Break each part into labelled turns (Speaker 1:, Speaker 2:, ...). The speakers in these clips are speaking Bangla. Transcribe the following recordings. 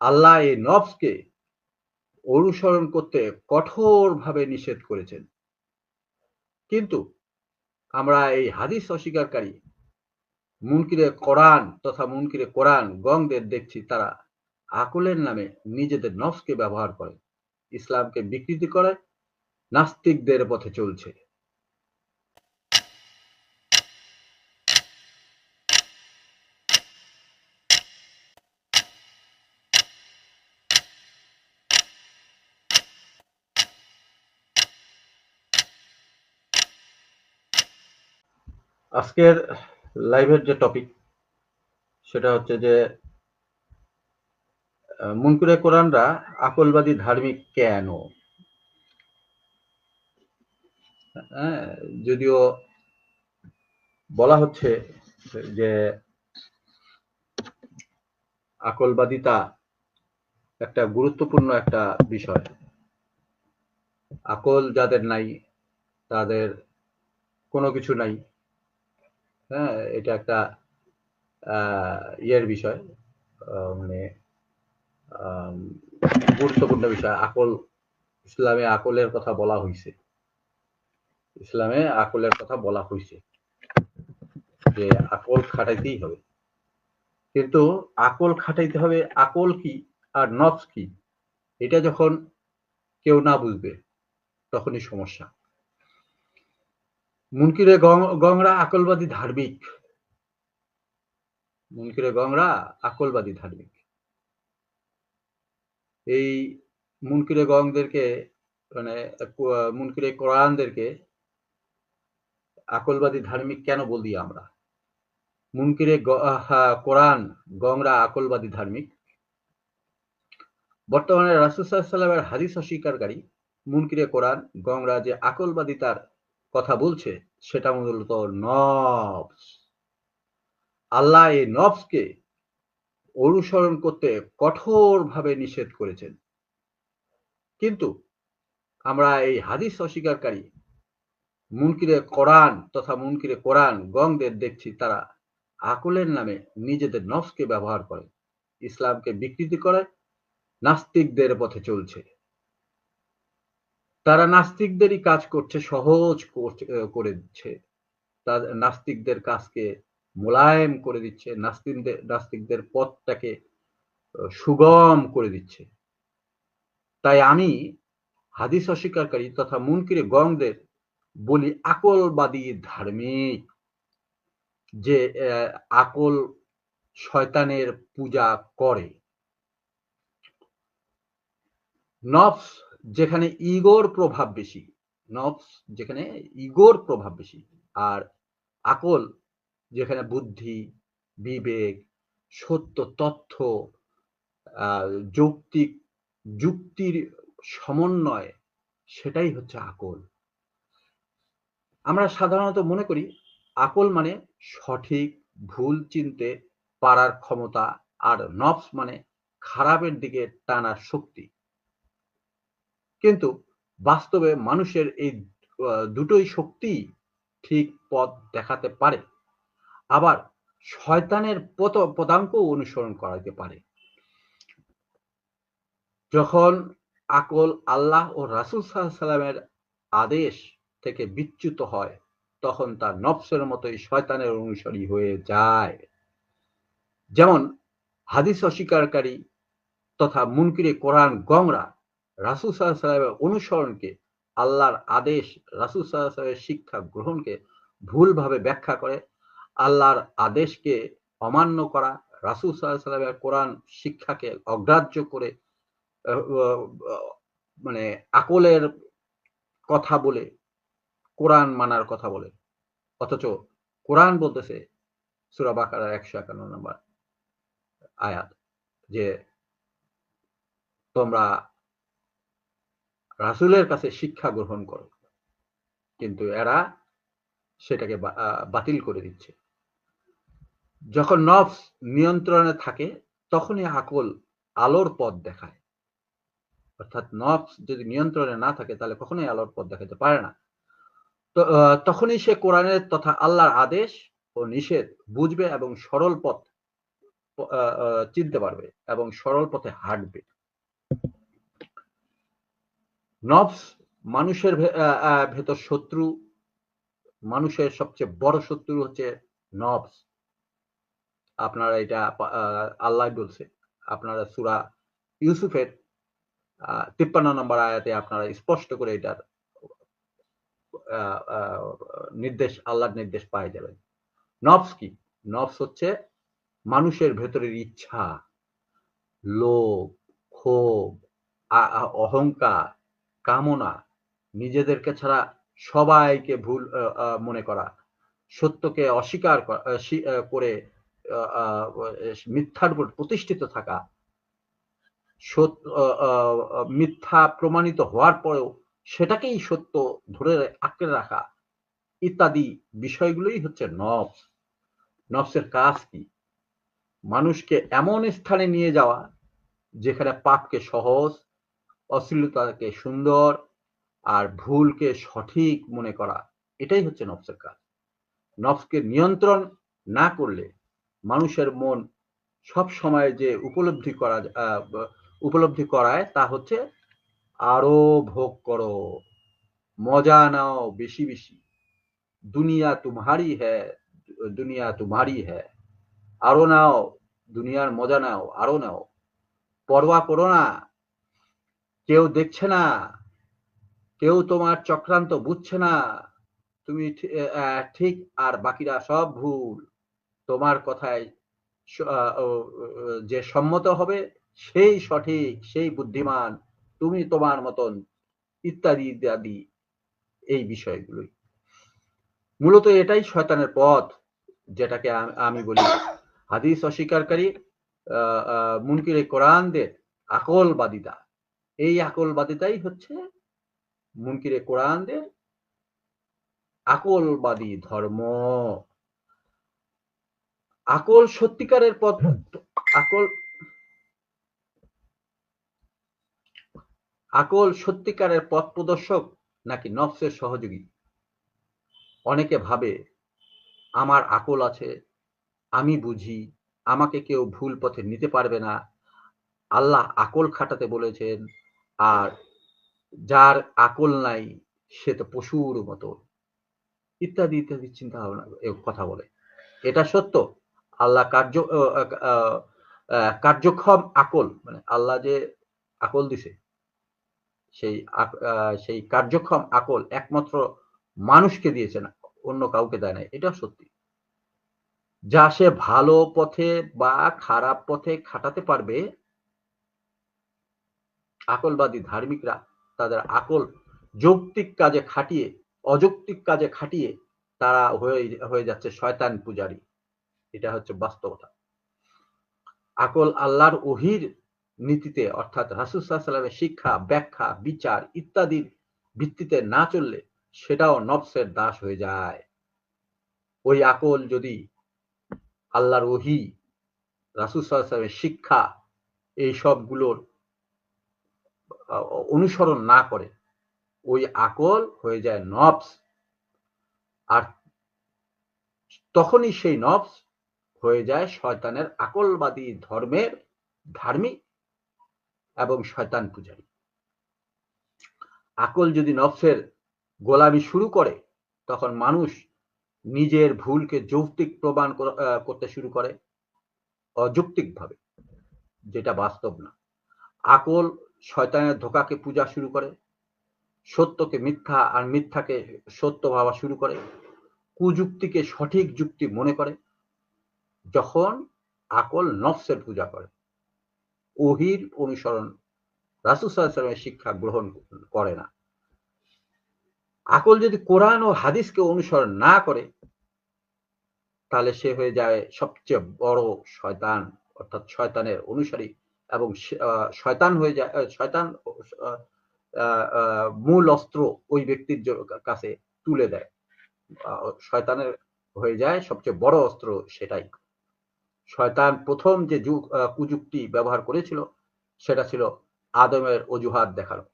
Speaker 1: আল্লাহ এই নফসকে অনুসরণ করতে কঠোরভাবে নিষেধ করেছেন। কিন্তু আমরা এই হাদিস অস্বীকারী মুনকিরে কোরআন তথা মুনকিরে কোরআন গংদের দেখছি, তারা আকলের নামে নিজেদের নফসকে ব্যবহার করে, ইসলামকে বিকৃতি করে, নাস্তিকদের পথে চলছে। আজকের লাইভের যে টপিক সেটা হচ্ছে যে মুনকুরে কোরআনরা আকলবাদী ধার্মিক কেন? হ্যাঁ যদিও বলা হচ্ছে যে আকলবাদিতা একটা গুরুত্বপূর্ণ একটা বিষয়। আকল যাদের নাই, তাদের কোনো কিছু নাই। হ্যাঁ এটা একটা ইয়ের বিষয় মানে গুরুত্বপূর্ণ বিষয়। আকল, ইসলামে আকলের কথা বলা হয়েছে ইসলামে আকলের কথা বলা হয়েছে যে আকল খাটাইতেই হবে। কিন্তু আকল খাটাইতে হবে, আকল কি আর নফস কি? এটা যখন কেউ না বুঝবে, তখনই সমস্যা। মুনকিরে গংরা আকলবাদী ধার্মিক। মুনকিরে গংরা আকলবাদী ধার্মিক। এই মুনকিরে গংদেরকে মানে মুনকিরে কোরআনদেরকে আকলবাদী ধার্মিক কেন বলি আমরা? মুনকিরে কোরআন গংরা আকলবাদী ধার্মিক। বর্তমানে রাসুসাল্লামের হাদিস অস্বীকারী মুনকিরে কোরআন গংরা যে আকলবাদিতার কথা বলছে, সেটা মূলত নফস। আল্লাহ এই নফসকে অনুসরণ করতে কঠোরভাবে নিষেধ করেছেন। কিন্তু আমরা এই হাদিস অস্বীকারী মুনকিরে কোরআন তথা মুনকিরে কোরআন গংদের দেখছি, তারা আকলের নামে নিজেদের নফসকে ব্যবহার করে, ইসলামকে বিকৃতি করে, নাস্তিকদের পথে চলছে। তারা নাস্তিকদেরই কাজ করছে, সহজ করে দিচ্ছে। নাস্তিকদের কাজকে মোলায়েম করে দিচ্ছে নাস্তিকদের নাস্তিকদের পথটাকে সুগম করে দিচ্ছে। তাই আমি হাদিস অস্বীকারী তথা মুনকিরে গংদের বলি আকলবাদী ধার্মিক, যে আকল শয়তানের পূজা করে। নফস যেখানে ইগোর প্রভাব বেশি নফস যেখানে ইগোর প্রভাব বেশি, আর আকল যেখানে বুদ্ধি, বিবেক, সত্য, তথ্য যৌক্তিক, যুক্তির সমন্বয়, সেটাই হচ্ছে আকল। আমরা সাধারণত মনে করি আকল মানে সঠিক, ভুল চিনতে পারার ক্ষমতা, আর নফস মানে খারাপের দিকে টানার শক্তি। কিন্তু বাস্তবে মানুষের এই দুটোই শক্তি ঠিক পথ দেখাতে পারে। আবার শয়তানের পথ পদাঙ্ক অনুসরণ করাইতে পারে। যখন আকল আল্লাহ ও রাসুল সাল্লামের আদেশ থেকে বিচ্যুত হয়, তখন তার নফসের মতোই শয়তানের অনুসারী হয়ে যায়। যেমন হাদিস অস্বীকারী তথা মুনকিরে কোরআন গংরা রাসুল সাল্লামের অনুসরণকে, আল্লাহর আদেশ, রাসুল সাল্লামের শিক্ষা গ্রহণকে ভুলভাবে ব্যাখ্যা করে, আল্লাহর আদেশকে অমান্য করা, রাসুল সাল্লামের কোরআন শিক্ষাকে অগ্রাহ্য করে মানে আকলের কথা বলে, কোরআন মানার কথা বলে। অথচ কোরআন বলতেছে সুরাবাকার একশো একান্ন নম্বর আয়াত, যে তোমরা রাসুলের কাছে শিক্ষা গ্রহণ করো। কিন্তু এরা সেটাকে বাতিল করে দিচ্ছে। যখন নফস নিয়ন্ত্রণে থাকে, তখনই আকল আলোর পথ দেখায়। অর্থাৎ নফস যদি নিয়ন্ত্রণে না থাকে, তাহলে কখনোই আলোর পথ দেখাতে পারে না। তখনই সে কোরআনের তথা আল্লাহর আদেশ ও নিষেধ বুঝবে এবং সরল পথ চিনতে পারবে এবং সরল পথে হাঁটবে। নফস মানুষের ভেতর শত্রু, মানুষের সবচেয়ে বড় শত্রু হচ্ছে নফস আপনারা এটা আল্লাহ বলছে। আপনারা সুরা ইউসুফের তিপ্পান্ন নম্বর আয়াতে আপনারা স্পষ্ট করে এটার নির্দেশ, আল্লাহর নির্দেশ পাই যাবেন। নফস কি? নফস হচ্ছে মানুষের ভেতরের ইচ্ছা, লোভ, ক্ষোভ অহংকার কামনা নিজেদেরকে ছাড়া সবাইকে ভুল মনে করা, সত্যকে অস্বীকার করে মিথ্যার উপর প্রতিষ্ঠিত থাকা মিথ্যা প্রমাণিত হওয়ার পরেও সেটাকেই সত্য ধরে আঁকড়ে রাখা ইত্যাদি বিষয়গুলোই হচ্ছে নফস। নফসের কাজ কি? মানুষকে এমন স্থানে নিয়ে যাওয়া যেখানে পাপকে সহজ অশ্লীলতাকে সুন্দর আর ভুলকে সঠিক মনে করা, এটাই হচ্ছে নফসের কাজ। নফসকে নিয়ন্ত্রণ না করলে মানুষের মন সব সময় যে উপলব্ধি করা উপলব্ধি করায় তা হচ্ছে আরও ভোগ করো, মজা নাও বেশি বেশি। দুনিয়া তোমারই হ্যাঁ দুনিয়া তোমারই হ্যাঁ আরও নাও, দুনিয়ার মজা নাও, আরও নাও। পরোয়া করো না কেউ দেখছে না, কেউ তোমার চক্রান্ত বুঝছে না, তুমি ঠিক আর বাকিরা সব ভুল। তোমার কথায় যে সম্মত হবে সেই সঠিক, সেই বুদ্ধিমান, তুমি তোমার মতন, ইত্যাদি ইত্যাদি, এই বিষয়গুলোই। মূলত এটাই শয়তানের পথ, যেটাকে আমি বলি হাদিস অস্বীকারী মুনকিরে কোরআনদের আকলবাদিতা। এই আকলবাদিতাই হচ্ছে মুনকিরে কোরআনদের আকলবাদী ধর্ম। আকল সত্যিকারের পথ আকল আকল সত্যিকারের পথ প্রদর্শক নাকি নফসের সহযোগী? অনেকে ভাবে, আমার আকল আছে, আমি বুঝি, আমাকে কেউ ভুল পথে নিতে পারবে না। আল্লাহ আকল খাটাতে বলেছেন আর যার আকল নাই, সে তো পশুর মতো। ইত্যাদি ইত্যাদি চিন্তা ভাবনা কথা বলে। এটা সত্য। আল্লাহ কার্য কার্যক্ষম আকল মানে আল্লাহ যে আকল দিছে, সেই সেই কার্যক্ষম আকল একমাত্র মানুষকে দিয়েছে না অন্য কাউকে দেয় না এটা সত্যি। যা সে ভালো পথে বা খারাপ পথে খাটাতে পারবে আকলবাদী ধার্মিকরা তাদের আকল যৌক্তিক কাজে খাটিয়ে, অযৌক্তিক কাজে খাটিয়ে তারা হয়ে হয়ে যাচ্ছে শয়তান পূজারি। এটা হচ্ছে বাস্তবতা। আকল আল্লাহর ওহির নীতিতে, অর্থাৎ রাসুসাল্লামের শিক্ষা, ব্যাখ্যা, বিচার ইত্যাদির ভিত্তিতে না চললে সেটাও নবসের দাস হয়ে যায়। ওই আকল যদি আল্লাহর ওহি রাসুসাল্লামের শিক্ষা, এই সবগুলোর অনুসরণ না করে। ওই আকল হয়ে যায় নবস আর তখনই সেই নবস হয়ে যায় শয়তানের আকলবাদী ধর্মের ধার্মিক এবং শয়তান পূজারী। আকল যদি নফসের গোলামি শুরু করে, তখন মানুষ নিজের ভুলকে যৌক্তিক প্রমাণ করতে শুরু করে। অযৌক্তিকভাবে, যেটা বাস্তব না। আকল শয়তানের ধোকাকে পূজা শুরু করে, সত্যকে মিথ্যা আর মিথ্যাকে সত্য ভাবা শুরু করে, কুযুক্তিকে সঠিক যুক্তি মনে করে, যখন আকল নফসের পূজা করে। ওহির অনুসরণ রাসুসাল্লামের শিক্ষা গ্রহণ করে না। আকল যদি কোরআন ও হাদিসকে অনুসরণ না করে, তাহলে সে হয়ে যায় সবচেয়ে বড় শয়তান, অর্থাৎ শয়তানের অনুসারী। এবং শয়তান হয়ে যায় শয়তান মূল অস্ত্র ওই ব্যক্তির কাছে তুলে দেয়। শয়তানের হয়ে যায় সবচেয়ে বড় অস্ত্র সেটাই। শয়তান প্রথম যে যুগ কুযুক্তি ব্যবহার করেছিল, সেটা ছিল আদমের অজুহাত দেখানো।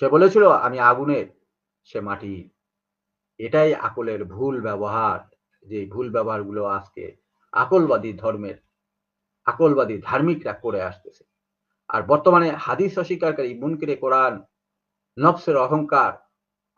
Speaker 1: সে বলেছিল, আমি আগুনের সে মাটি। এটাই আকলের ভুল ব্যবহার। যে ভুল ব্যবহারগুলো আজকে আকলবাদী ধর্মের আকলবাদী ধার্মিকরা করে আসতেছে। আর বর্তমানে হাদিস অস্বীকারী মুনকিরে কোরআন, নফসের অহংকার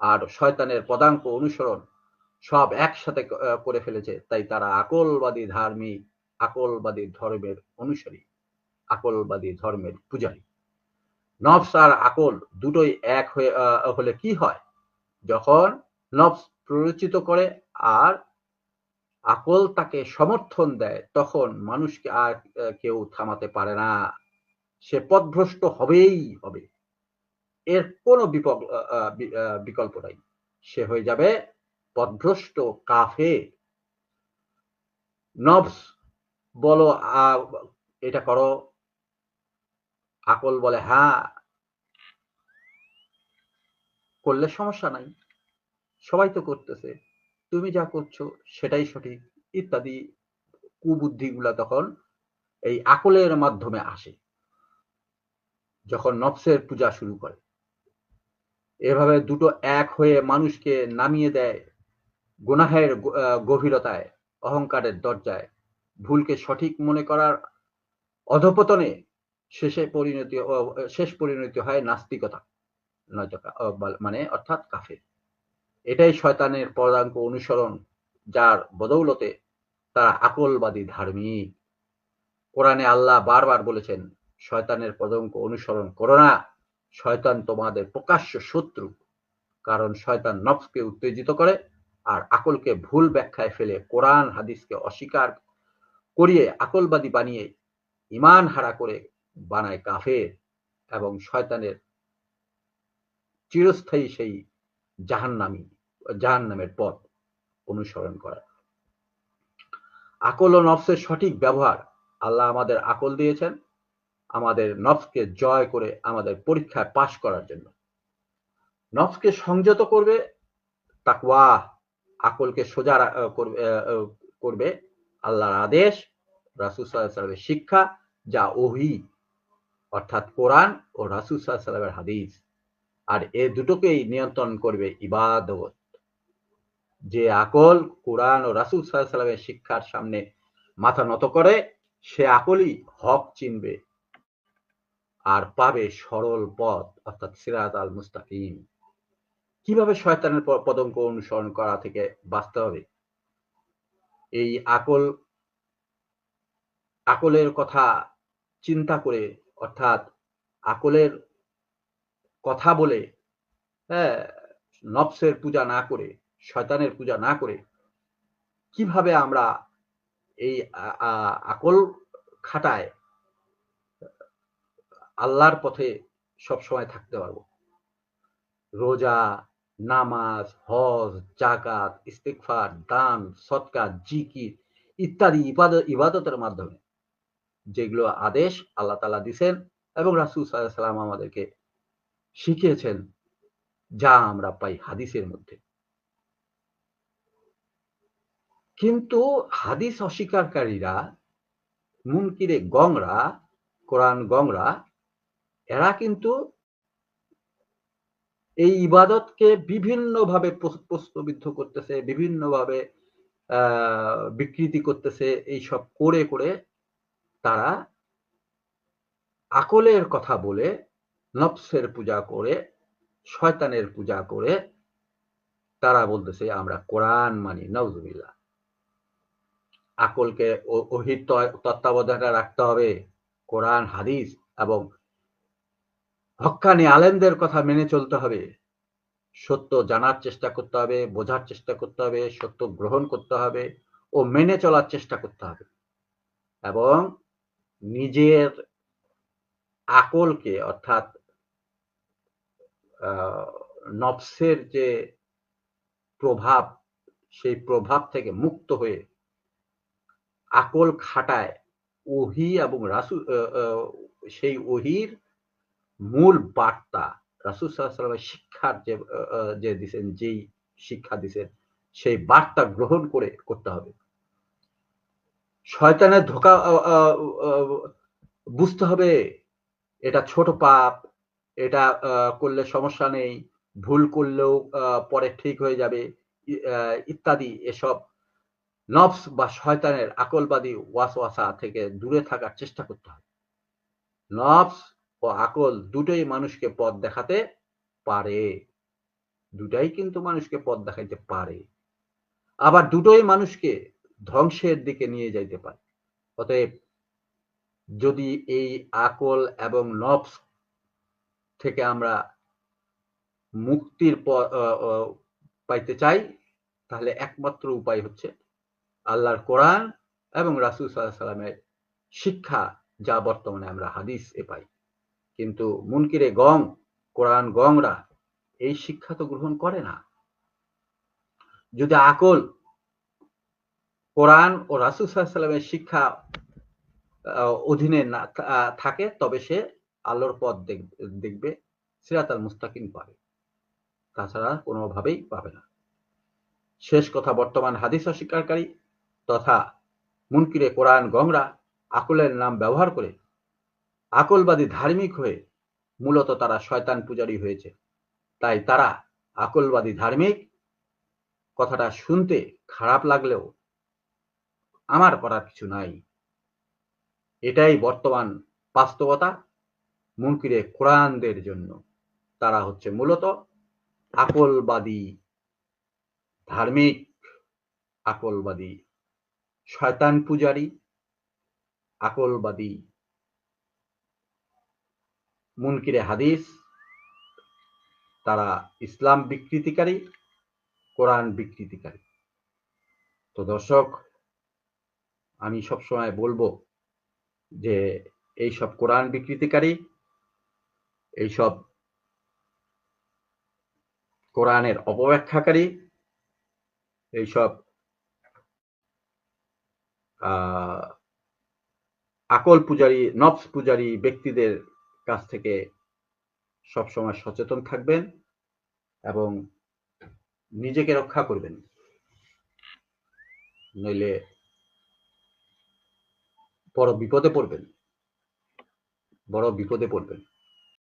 Speaker 1: আর শয়তানের পদাঙ্ক অনুসরণ সব একসাথে করে ফেলেছে। তাই তারা আকলবাদী ধার্মিক, আকলবাদী ধর্মের অনুসারী, আকলবাদী ধর্মের পূজারী। নফস আর আকল দুটোই এক হয়ে হলে কি হয়? যখন নফস প্ররোচিত করে আর আকল তাকে সমর্থন দেয়, তখন মানুষকে আর কেউ থামাতে পারে না। সে পথভ্রষ্ট হবেই হবে। এর কোনো বিকল্প নাই। সে হয়ে যাবে পথভ্রষ্ট কাফে নবস বলো এটা করো। আকল বলে হ্যাঁ। করলে সমস্যা নাই। সবাই তো করতেছে। তুমি যা করছ সেটাই সঠিক, ইত্যাদি কুবুদ্ধিগুলা তখন এই আকলের মাধ্যমে আসে। যখন নফসের পূজা শুরু করে, এভাবে দুটো এক হয়ে মানুষকে নামিয়ে দেয়, গুনাহের গভীরতায়, অহংকারের দরজায়। ভুলকে সঠিক মনে করার অধপতনে শেষে পরিণতি শেষ পরিণতি হয় নাস্তিকতা, নয়তো মানে অর্থাৎ কাফের। এটাই শয়তানের পদাঙ্ক অনুসরণ, যার বদৌলতে তারা আকলবাদী ধার্মিক। কোরআনে আল্লাহ বারবার বলেছেন, শয়তানের পদঙ্ক অনুসরণ করো না, শয়তান তোমাদের প্রকাশ্য শত্রু। কারণ শয়তান নফসকে উত্তেজিত করে আর আকলকে ভুল ব্যাখ্যায় ফেলে কোরআন, হাদিসকে অস্বীকার করিয়ে আকলবাদী বানিয়ে ইমান হারা করে বানায় কাফের এবং শয়তানের চিরস্থায়ী সেই জাহান্নামী। জাহান নামের পথ অনুসরণ করা। আকল ও নফসের সঠিক ব্যবহার আল্লাহ আমাদের আকল দিয়েছেন, আমাদের নফসকে জয় করে আমাদের পরীক্ষায় পাশ করার জন্য। নফসকে সংযত করবে, তাকওয়া আকলকে সোজা করবে আল্লাহর আদেশ, রাসুল সাল্লামের শিক্ষা যা ওহি, অর্থাৎ কোরআন ও রাসুল সাল্লামের হাদিস। আর এ দুটোকেই নিয়ন্ত্রণ করবে ইবাদত। যে আকল কোরআন ও রাসুল সাল্লামের শিক্ষার সামনে মাথা নত করে, সে আকলই হক চিনবে আর পাবে সরল পথ, অর্থাৎ সিরাত আল মুস্তাকিম। কীভাবে শয়তানের পদঙ্ক অনুসরণ করা থেকে বাঁচতে হবে? এই আকল, আকলের কথা চিন্তা করে, অর্থাৎ আকলের কথা বলে হ্যাঁ নফসের পূজা না করে শয়তানের পূজা না করে কীভাবে আমরা এই আকল খাটায় আল্লাহর পথে সব সময় থাকতে পারব? রোজা, নামাজ, হজ, জাকাত ইস্তেকফার দান সৎকার জিকির ইত্যাদি ইবাদতের মাধ্যমে যেগুলো আদেশ আল্লাহ তালা দিছেন এবং রাসুল সাল্লাম আমাদেরকে শিখিয়েছেন, যা আমরা পাই হাদিসের মধ্যে। কিন্তু হাদিস অস্বীকারীরা মুনকিরে গংরা, কোরআন গংরা, এরা কিন্তু এই ইবাদতকে বিভিন্নভাবে প্রশ্নবিদ্ধ করতেছে, বিভিন্নভাবে বিকৃতি করতেছে এই সব করে করে তারা আকলের কথা বলে, নফসের পূজা করে, শয়তানের পূজা করে, তারা বলতেছে, আমরা কোরআন মানি নজুবিল্লা আকলকে ওহির তত্ত্বাবধানে রাখতে হবে। কোরআন, হাদিস এবং হক্কানি আলেমদের কথা মেনে চলতে হবে। সত্য জানার চেষ্টা করতে হবে, বোঝার চেষ্টা করতে হবে, সত্য গ্রহণ করতে হবে ও মেনে চলার চেষ্টা করতে হবে। এবং নিজের আকলকে অর্থাৎ নফসের যে প্রভাব, সেই প্রভাব থেকে মুক্ত হয়ে আকল খাটায় ওহি এবং রাসু সেই ওহির মূল বার্তা। রাসুল সাল্লামের শিক্ষার যে যে দিছেন, যেই শিক্ষা দিছেন, সেই বার্তা গ্রহণ করে করতে হবে। শয়তানের ধোকা বুঝতে হবে, এটা ছোট পাপ, এটা করলে সমস্যা নেই, ভুল করলেও পরে ঠিক হয়ে যাবে ইত্যাদি, এসব নফস বা শয়তানের আকলবাদী ওয়াসওয়াসা থেকে দূরে থাকার চেষ্টা করতে হবে। নফস ও আকল দুটোই মানুষকে পথ দেখাতে পারে। দুটাই কিন্তু মানুষকে পথ দেখাইতে পারে। আবার দুটোই মানুষকে ধ্বংসের দিকে নিয়ে যাইতে পারে। অতএব যদি এই আকল এবং নফস থেকে আমরা মুক্তির পাইতে চাই, তাহলে একমাত্র উপায় হচ্ছে আল্লাহর কোরআন এবং রাসুল সাল্লাহ সাল্লামের শিক্ষা যা বর্তমানে আমরা হাদিস এ পাই। কিন্তু মুনকিরে গং, কোরআন গংরা এই শিক্ষা তো গ্রহণ করে না। যদি আকল কোরআন ও রাসুল সাল্লামের শিক্ষা অধীনে না থাকে, তবে সে আল্লাহর পথ দেখবে সিরাত আল মুস্তাকিম পাবে। তাছাড়া কোনোভাবেই পাবে না। শেষ কথা, বর্তমান হাদিস অস্বীকারী তথা মুনকিরে কোরআন গংরা আকলের নাম ব্যবহার করে আকলবাদী ধার্মিক হয়ে মূলত তারা শয়তান পূজারী হয়েছে। তাই তারা আকলবাদী ধার্মিক, কথাটা শুনতে খারাপ লাগলেও আমার করার কিছু নাই। এটাই বর্তমান বাস্তবতা মুনকিরে কোরআনদের জন্য। তারা হচ্ছে মূলত আকলবাদী ধার্মিক, আকলবাদী শয়তান পূজারী, আকলবাদী। মুনকিরে হাদিস, তারা ইসলাম বিকৃতিকারী, কোরআন বিকৃতিকারী। তো দর্শক, আমি সবসময় বলব যে এইসব কোরআন বিকৃতিকারী এইসব কোরআনের অপব্যাখ্যাকারী এইসব আকল পূজারী, নবস পূজারী ব্যক্তিদের কাছ থেকে সবসময় সচেতন থাকবেন এবং নিজেকে রক্ষা করবেন। নইলে বড় বিপদে পড়বেন। বড় বিপদে পড়বেন।